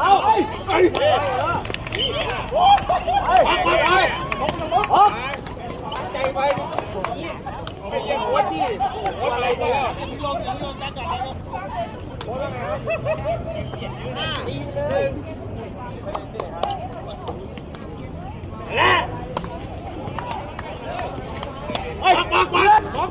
เอาไอ้ไอ้ไปไปไปออกใจไปไม่ใช่หัวที่หัวอะไรเนี่ยและไอ้ปักปักปัก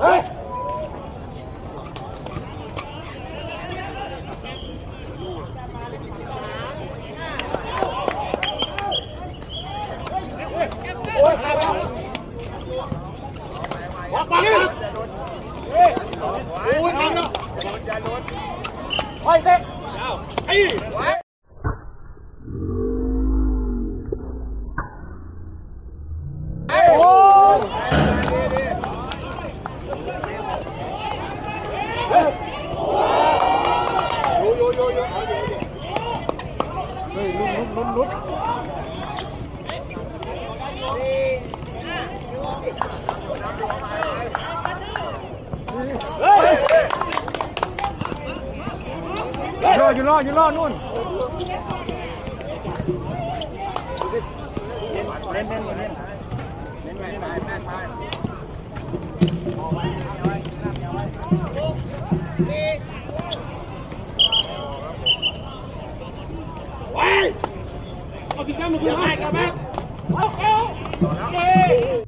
เฮ้ยโอ้ยขาดแล้วปักปักปักโอ้ยขาดแล้วไปเต็มไอ้โอ้ย โยโยโยโยเฮ้ยลุ้นลุ้นลุ้นลุ้นเฮ้ยร ออยู่รออยู่รอนู่นเล่นเล่นเล่นเล่นเล่นไปแม่ไปไปเอาสิแก้มมาคุยกันกันแม่เอาเอา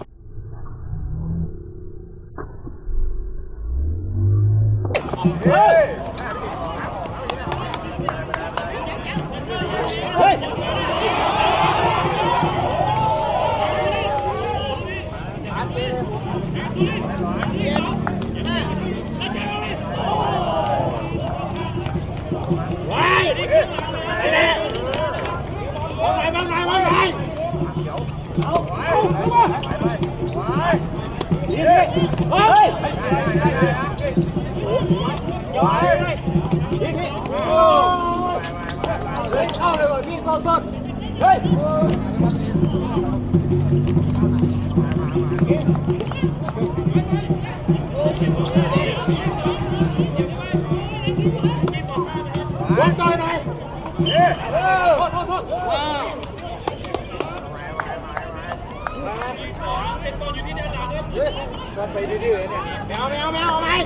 Bốn coi này. Thôi thôi thôi. Wow. Mèo mèo mèo mày.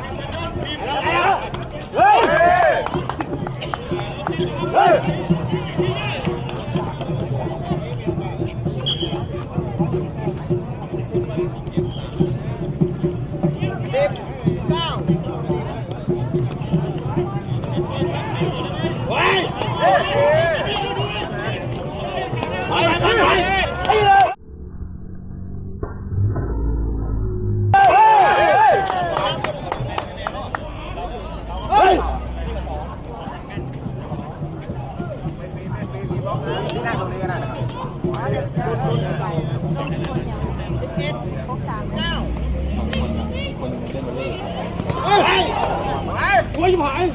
Hey! quá với phải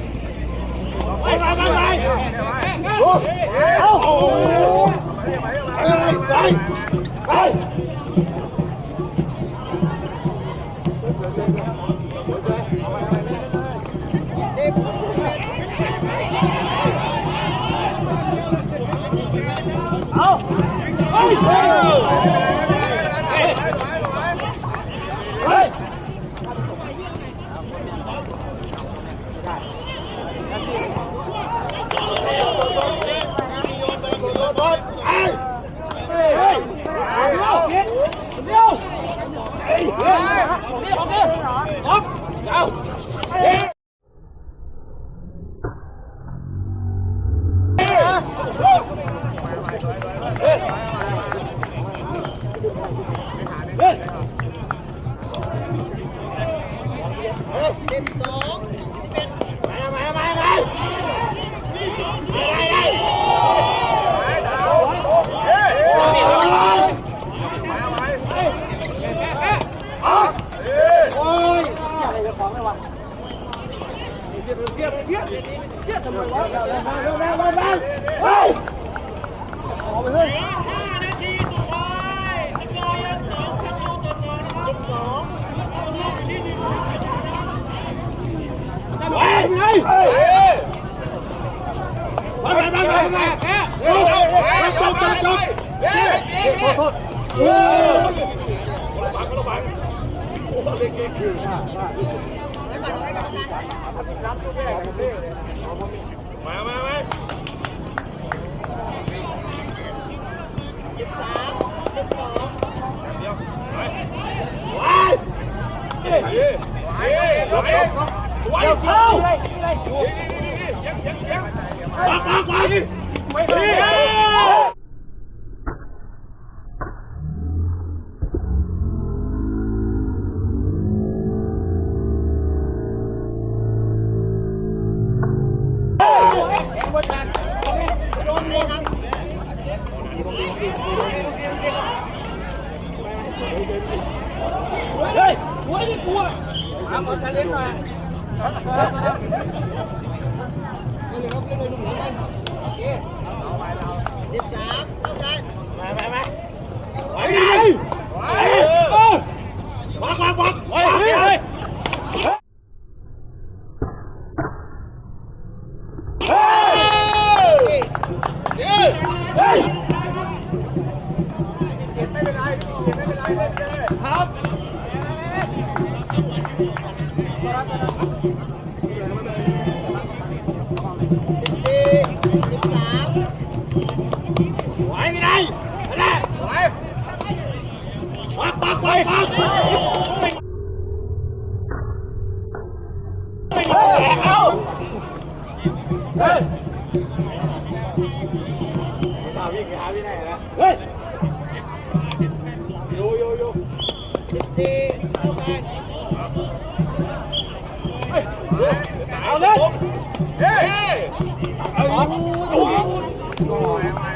bay bay bay bay bay bay Oh! Oh! มามามาสามสองเดี๋ยวไปไปไปไปเข้านี่นี่นี่นี่เสียงเสียงเสียงไปไปไปไป มาเล่นมาเสิบสามต้องการมามามาไปเลยไปวางวางวางไปเลยครับ ไปครัเอาเฮ้ยสาววิ่งหาพี่ไหนนะเฮ้ยโยโยโยตีเข้าไปเอาเลยเฮ้ยเอาอยู่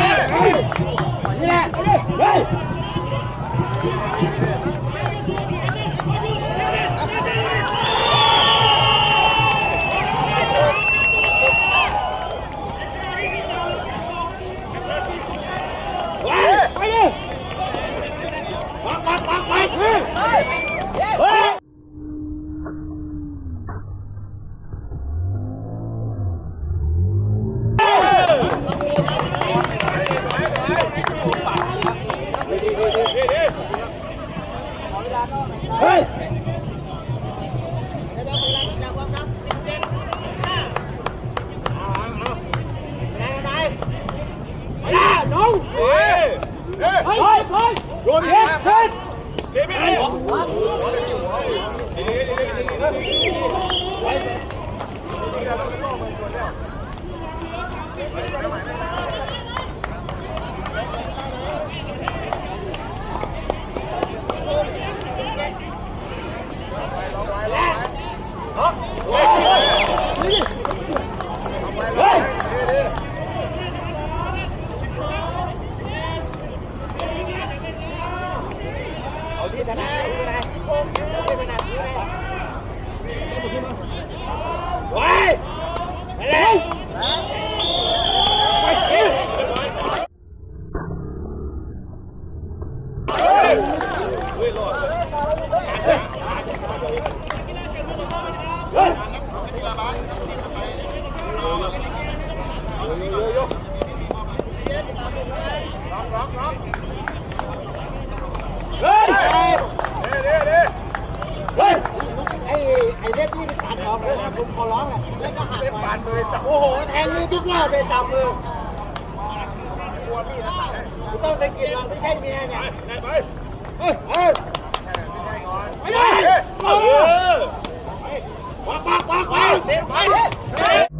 Thank you. โอ้โห แทงนี่ทุกว่าเป็นดำเลยต้องสังเกตมันไม่ใช่เมียเนี่ยไปไปไปไปไปไปไป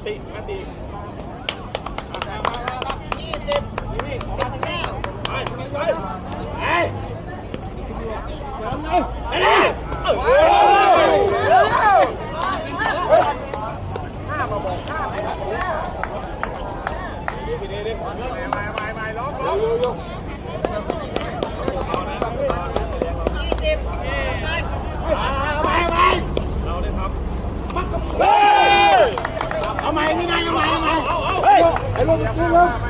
Mati, mati. เอาใหมมีไงเอาใหมเอาใหม่เฮ้ยไอ้ลงกู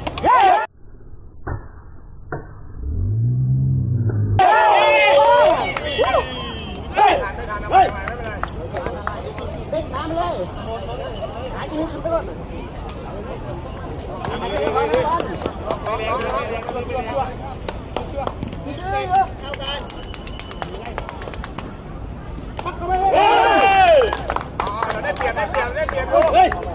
诶